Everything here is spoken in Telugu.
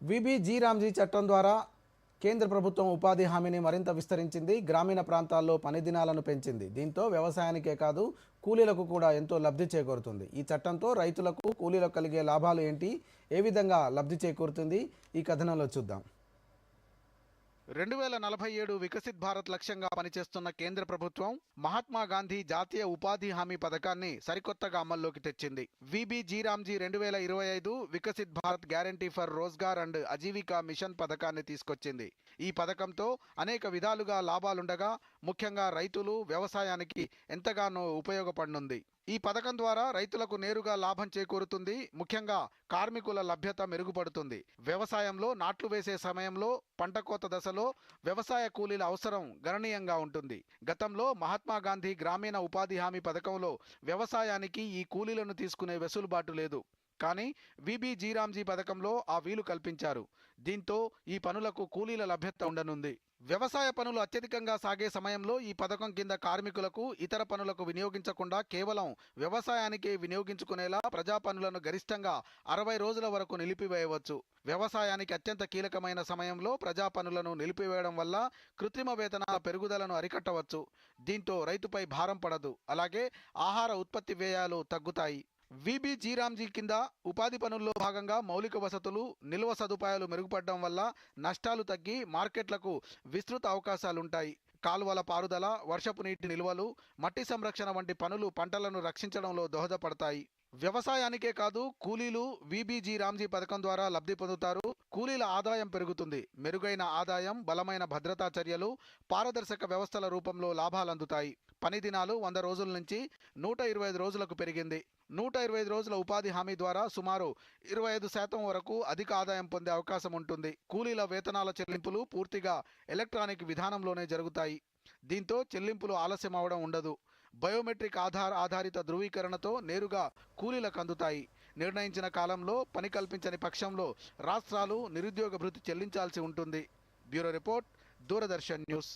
విబి జీ రామ్జీ చట్టం ద్వారా కేంద్ర ప్రభుత్వం ఉపాధి హామీని మరింత విస్తరించింది గ్రామీణ ప్రాంతాల్లో పని దినాలను పెంచింది. దీంతో వ్యవసాయానికే కాదు కూలీలకు కూడా ఎంతో లబ్ధి చేకూరుతుంది. ఈ చట్టంతో రైతులకు కూలీలకు కలిగే లాభాలు ఏంటి ఏ విధంగా లబ్ధి చేకూరుతుంది ఈ కథనంలో చూద్దాం. రెండు వేల నలభై ఏడు వికసిత్ భారత్ లక్ష్యంగా పనిచేస్తున్న కేంద్ర ప్రభుత్వం మహాత్మా గాంధీ జాతీయ ఉపాధి హామీ పథకాన్ని సరికొత్తగా అమల్లోకి తెచ్చింది. విబి జీరామ్జీ రెండు వేల ఇరవై ఐదు Viksit Bharat guarantee for Rozgar and Ajeevika mission పథకాన్ని తీసుకొచ్చింది. ఈ పథకంతో అనేక విధాలుగా లాభాలుండగా ముఖ్యంగా రైతులు వ్యవసాయానికి ఎంతగానో ఉపయోగపడనుంది. ఈ పథకం ద్వారా రైతులకు నేరుగా లాభం చేకూరుతుంది ముఖ్యంగా కార్మికుల లభ్యత మెరుగుపడుతుంది. వ్యవసాయంలో నాట్లు వేసే సమయంలో పంట కోత దశలో వ్యవసాయ కూలీల అవసరం గణనీయంగా ఉంటుంది. గతంలో మహాత్మా గాంధీ గ్రామీణ ఉపాధి హామీ పథకంలో వ్యవసాయానికి ఈ కూలీలను తీసుకునే వెసులుబాటు లేదు. కానీ విబి జీరాంజీ పథకంలో ఆ వీలు కల్పించారు. దీంతో ఈ పనులకు కూలీల లభ్యత ఉండనుంది. వ్యవసాయ పనులు అత్యధికంగా సాగే సమయంలో ఈ పథకం కింద కార్మికులకు ఇతర పనులకు వినియోగించకుండా కేవలం వ్యవసాయానికే వినియోగించుకునేలా ప్రజా పనులను గరిష్టంగా అరవై రోజుల వరకు నిలిపివేయవచ్చు. వ్యవసాయానికి అత్యంత కీలకమైన సమయంలో ప్రజా పనులను నిలిపివేయడం వల్ల కృత్రిమ వేతనాల పెరుగుదలను అరికట్టవచ్చు. దీంతో రైతుపై భారం పడదు. అలాగే ఆహార ఉత్పత్తి వ్యయాలు తగ్గుతాయి. విబి జీరామ్జీ కింద ఉపాధి పనుల్లో భాగంగా మౌలిక వసతులు నిల్వ సదుపాయాలు మెరుగుపడడం వల్ల నష్టాలు తగ్గి మార్కెట్లకు విస్తృత అవకాశాలుంటాయి. కాలువల పారుదల వర్షపు నీటి నిల్వలు మట్టి సంరక్షణ వంటి పనులు పంటలను రక్షించడంలో దోహదపడతాయి. వ్యవసాయానికే కాదు కూలీలు వీబీజీ రామ్జీ పథకం ద్వారా లబ్ధి పొందుతారు. కూలీల ఆదాయం పెరుగుతుంది. మెరుగైన ఆదాయం బలమైన భద్రతా చర్యలు పారదర్శక వ్యవస్థల రూపంలో లాభాలందుతాయి పని దినాలు వంద రోజుల నుంచి నూట ఇరవై ఐదు రోజులకు పెరిగింది. నూట ఇరవై ఐదు రోజుల ఉపాధి హామీ ద్వారా సుమారు ఇరవై ఐదు శాతం వరకు అధిక ఆదాయం పొందే అవకాశం ఉంటుంది. కూలీల వేతనాల చెల్లింపులు పూర్తిగా ఎలక్ట్రానిక్ విధానంలోనే జరుగుతాయి. దీంతో చెల్లింపులు ఆలస్యం అవడం ఉండదు. బయోమెట్రిక్ ఆధార్ ఆధారిత ధృవీకరణతో నేరుగా కూలీలకు అందుతాయి నిర్ణయించిన కాలంలో పని కల్పించని పక్షంలో రాష్ట్రాలు నిరుద్యోగ భృతి చెల్లించాల్సి ఉంటుంది. Bureau report Doordarshan news.